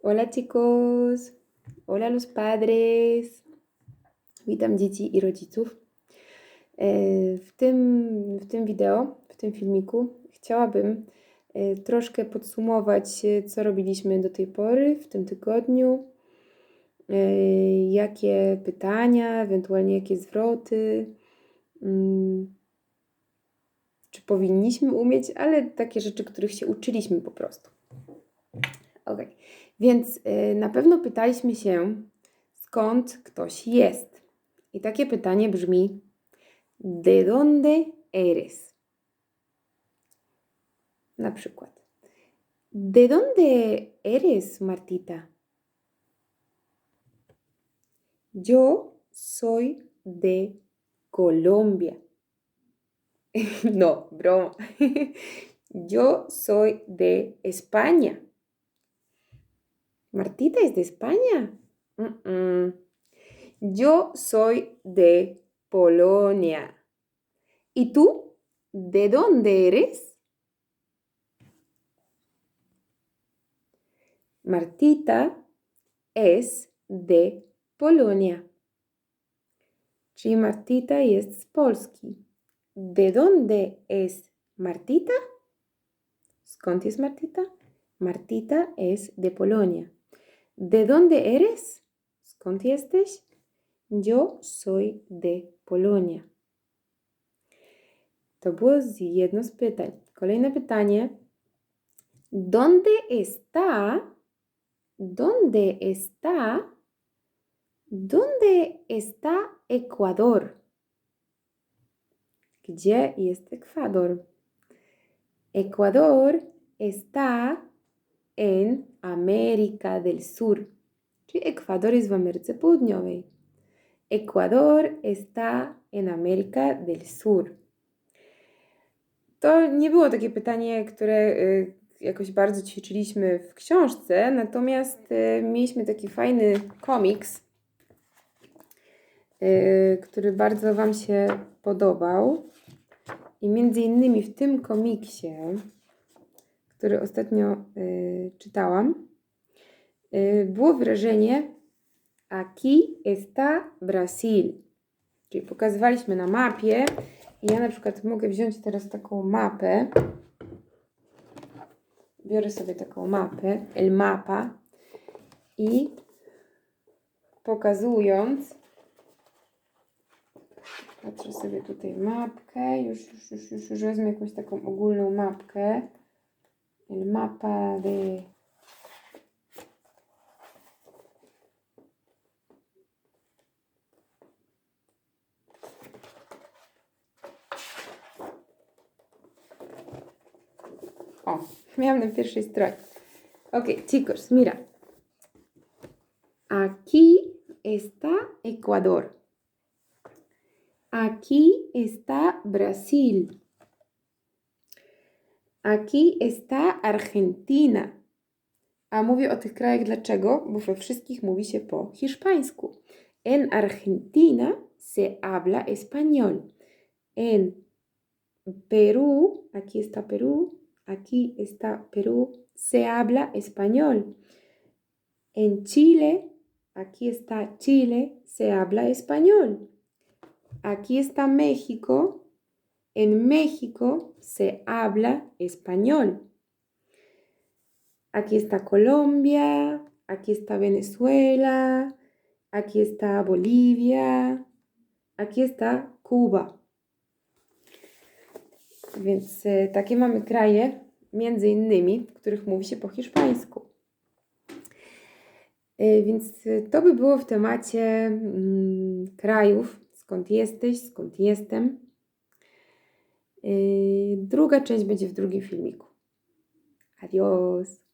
Hola chicos, hola los padres. Witam dzieci i rodziców. E, W tym, w tym wideo, w tym filmiku chciałabym e, troszkę podsumować, e, co robiliśmy do tej pory w tym tygodniu, jakie pytania, ewentualnie jakie zwroty, mm, czy powinniśmy umieć, ale takie rzeczy, których się uczyliśmy po prostu. Ok, więc y, na pewno pytaliśmy się, skąd ktoś jest. I takie pytanie brzmi: ¿De dónde eres? Na przykład: ¿De dónde eres, Martita? Yo soy de Colombia. No, broma. Yo soy de España. Martita es de España. Yo soy de Polonia. ¿Y tú? ¿De dónde eres? Martita es de Polonia. Czyli Martita jest z Polski. ¿De dónde es Martita? Skąd jest Martita? Martita es de Polonia. ¿De dónde eres? Jesteś? Yo soy de Polonia. To było jedno z pytań. Kolejne pytanie. ¿Dónde está? ¿Dónde está? ¿Dónde está Ecuador? Gdzie jest Ekwador? Ecuador está en América del Sur. Czyli Ekwador jest w Ameryce Południowej. Ecuador está en América del Sur. To nie było takie pytanie, które y, jakoś bardzo ćwiczyliśmy w książce, natomiast y, mieliśmy taki fajny komiks, y, który bardzo Wam się podobał. I między innymi w tym komiksie, który ostatnio y, czytałam, y, było wyrażenie Aquí está Brasil. Czyli pokazywaliśmy na mapie. I ja na przykład mogę wziąć teraz taką mapę. Biorę sobie taką mapę, el mapa i pokazując Patrzę sobie tutaj mapkę. Już, już, już, już, już wezmę jakąś taką ogólną mapkę. El mapa de. O, miałam na pierwszej stronie. Ok, chicos, mira. Aquí está Ecuador. Aquí está Brasil. Aquí está Argentina. A mówię o tych krajach dlaczego? Bo we wszystkich mówi się po hiszpańsku. En Argentina se habla español. En Perú, aquí está Perú, aquí está Perú, se habla español. En Chile, aquí está Chile, se habla español. Aquí está México. En México se habla español. Aquí está Colombia. Aquí está Venezuela. Aquí está Bolivia. Aquí está Kuba. Więc e, takie mamy kraje, między innymi, w których mówi się po hiszpańsku. E, Więc e, to by było w temacie mm, krajów, skąd jesteś, skąd jestem. E, Druga część będzie w drugim filmiku. Adios.